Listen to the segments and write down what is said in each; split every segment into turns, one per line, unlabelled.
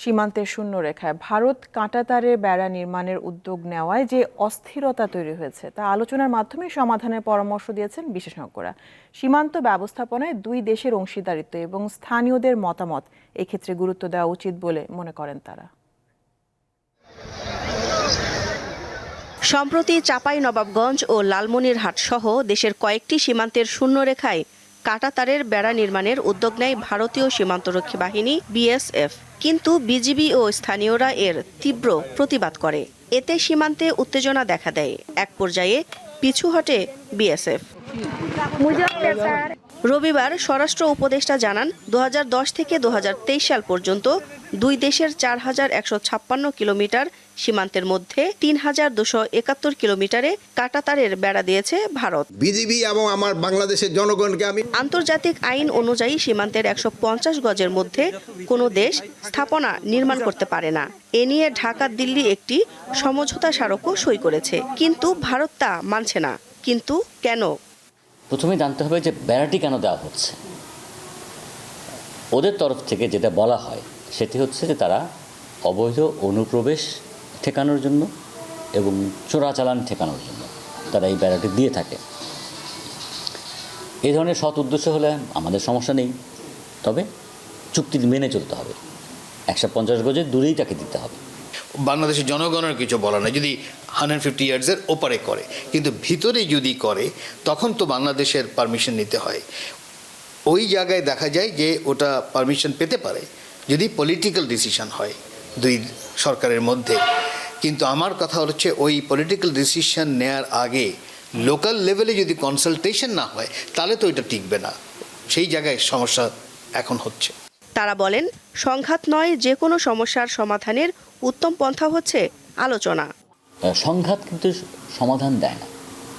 সীমান্তের শূন্য রেখায় ভারত কাঁটাতারে বেড়া নির্মাণের উদ্যোগ নেওয়ায় যে অস্থিরতা তৈরি হয়েছে, তা আলোচনার মাধ্যমে সমাধানের পরামর্শ দিয়েছেন বিশেষজ্ঞরা। সীমান্ত ব্যবস্থাপনায় দুই দেশের অংশীদারিত্ব এবং স্থানীয়দের মতামত এক্ষেত্রে গুরুত্ব দেওয়া উচিত বলে মনে করেন তারা।
সম্প্রতি চাপাই নবাবগঞ্জ ও লালমনিরহাট সহ দেশের কয়েকটি সীমান্তের শূন্যরেখায় কাঁটাতারের বেড়া নির্মাণের উদ্যোগ নেয় ভারতীয় সীমান্তরক্ষী বাহিনী, বিএসএফ। কিন্তু বিজিবি ও স্থানীয়রা এর তীব্র প্রতিবাদ করে। এতে সীমান্তে উত্তেজনা দেখা দেয়। এক পর্যায়ে পিছু হটে বিএসএফ। রবিবার স্বরাষ্ট্র উপদেষ্টা জানান দু হাজার দশ থেকে দু হাজার তেইশ সাল পর্যন্ত দুই দেশের চার হাজার একশো ছাপ্পান্ন কিলোমিটার সীমান্তের মধ্যে তিন হাজার দুশো একাত্তর কিলোমিটারে কাঁটাতারের বেড়া দিয়েছে ভারত।
বিজিবি এবং আমার বাংলাদেশের জনগণকে আমি
আন্তর্জাতিক আইন অনুযায়ী সীমান্তের একশো পঞ্চাশ গজের মধ্যে কোনো দেশ স্থাপনা নির্মাণ করতে পারে না। এ নিয়ে ঢাকা দিল্লি একটি সমঝোতা স্মারকও সই করেছে। কিন্তু ভারত তা মানছে না। কিন্তু কেন?
প্রথমে জানতে হবে যে বেড়াটি কেন দেওয়া হচ্ছে। ওদের তরফ থেকে যেটা বলা হয় সেটি হচ্ছে যে তারা অবৈধ অনুপ্রবেশ ঠেকানোর জন্য এবং চোরাচালান ঠেকানোর জন্য তারা এই বেড়াটি দিয়ে থাকে। এই ধরনের সৎ উদ্দেশ্য হলে আমাদের সমস্যা নেই, তবে চুক্তি মেনে চলতে হবে। একশো পঞ্চাশ গজের দূরেই তাকে দিতে হবে।
বাংলাদেশের জনগণের কিছু বলা নাই, যদি হান্ড্রেড ফিফটি ইয়ার্সের ওপারে করে, কিন্তু ভিতরে যদি করে, তখন তো বাংলাদেশের পারমিশন নিতে হয়। ওই জায়গায় দেখা যায় যে ওটা পারমিশন পেতে পারে, যদি পলিটিক্যাল ডিসিশন হয়। দুই সরকারের মধ্যে। কিন্তু আমার কথা হচ্ছে ওই পলিটিক্যাল ডিসিশন নেয়ার আগে লোকাল লেভেলে যদি কনসালটেশন না হয় তাহলে তো এটা টিকবে না। সেই জায়গায় সমস্যা এখন হচ্ছে।
তারা বলেন সংঘাত নয় যে কোনো সমস্যার সমাধানের উত্তম পন্থা হচ্ছে আলোচনা।
সংঘাত কিন্তু সমাধান দেয় না।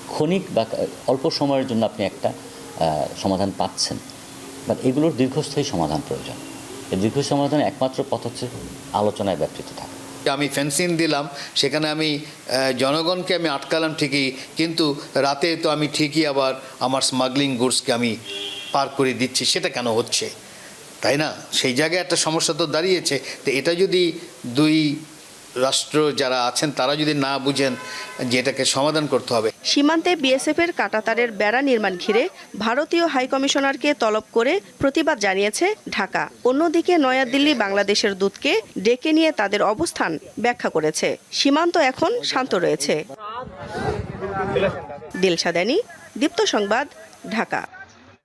ক্ষণিক বা অল্প সময়ের জন্য আপনি একটা সমাধান পাচ্ছেন। বাট এগুলোর দীর্ঘস্থায়ী সমাধান প্রয়োজন। দীর্ঘ সমাধানের একমাত্র পথ হচ্ছে আলোচনায় ব্যাপৃত থাকা।
আমি ফেন্সিং দিলাম, সেখানে আমি জনগণকে আমি আটকালাম ঠিকই, কিন্তু রাতে তো আমি ঠিকই আবার আমার স্মাগলিং গুডসকে আমি পার করে দিচ্ছি, সেটা কেন হচ্ছে? তাই না? সেই জায়গায় একটা সমস্যা তো দাঁড়িয়েছে। তো এটা যদি দুই রাষ্ট্র যারা আছেন, তারা যদি না বুঝেন যে এটাকে সমাধান করতে হবে।
সীমান্তে বিএসএফ এর কাটাতারের বেড়া নির্মাণ ঘিরে ভারতীয় হাইকমিশনারকে তলব করে প্রতিবাদ জানিয়েছে ঢাকা। অন্যদিকে নয়াদিল্লি বাংলাদেশের দূতকে ডেকে নিয়ে তাদের অবস্থান ব্যাখ্যা করেছে। সীমান্ত এখন শান্ত রয়েছে। দিলশাদানি দীপ্ত সংবাদ, ঢাকা।